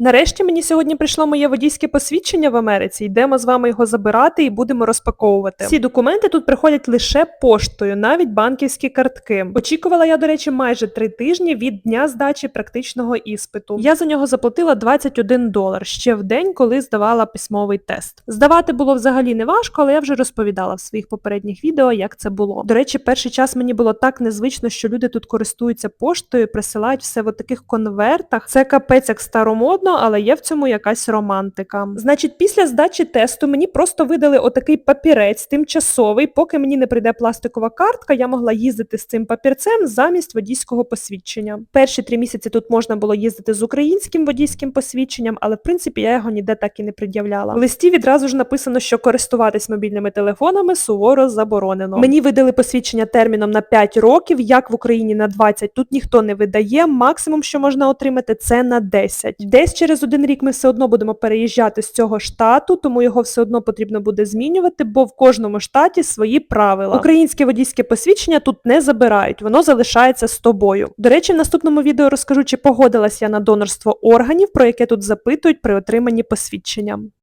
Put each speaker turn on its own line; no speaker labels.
Нарешті мені сьогодні прийшло моє водійське посвідчення в Америці. Йдемо з вами його забирати і будемо розпаковувати. Всі документи тут приходять лише поштою, навіть банківські картки. Очікувала я, до речі, майже три тижні від дня здачі практичного іспиту. Я за нього заплатила 21 долар ще в день, коли здавала письмовий тест. Здавати було взагалі не важко, але я вже розповідала в своїх попередніх відео, як це було. До речі, перший час мені було так незвично, що люди тут користуються поштою, присилають все в таких конвертах. Це капець як старомодно, але є в цьому якась романтика. Значить, після здачі тесту мені просто видали отакий папірець тимчасовий, поки мені не прийде пластикова картка, я могла їздити з цим папірцем замість водійського посвідчення. Перші три місяці тут можна було їздити з українським водійським посвідченням, але в принципі я його ніде так і не пред'являла. В листі відразу ж написано, що користуватись мобільними телефонами суворо заборонено. Мені видали посвідчення терміном на 5 років, як в Україні на 20. Тут ніхто не видає. Максимум, що можна отримати, це на 10. Десь через один рік ми все одно будемо переїжджати з цього штату, тому його все одно потрібно буде змінювати, бо в кожному штаті свої правила. Українське водійське посвідчення тут не забирають, воно залишається з тобою. До речі, в наступному відео розкажу, чи погодилась я на донорство органів, про яке тут запитують при отриманні посвідчення.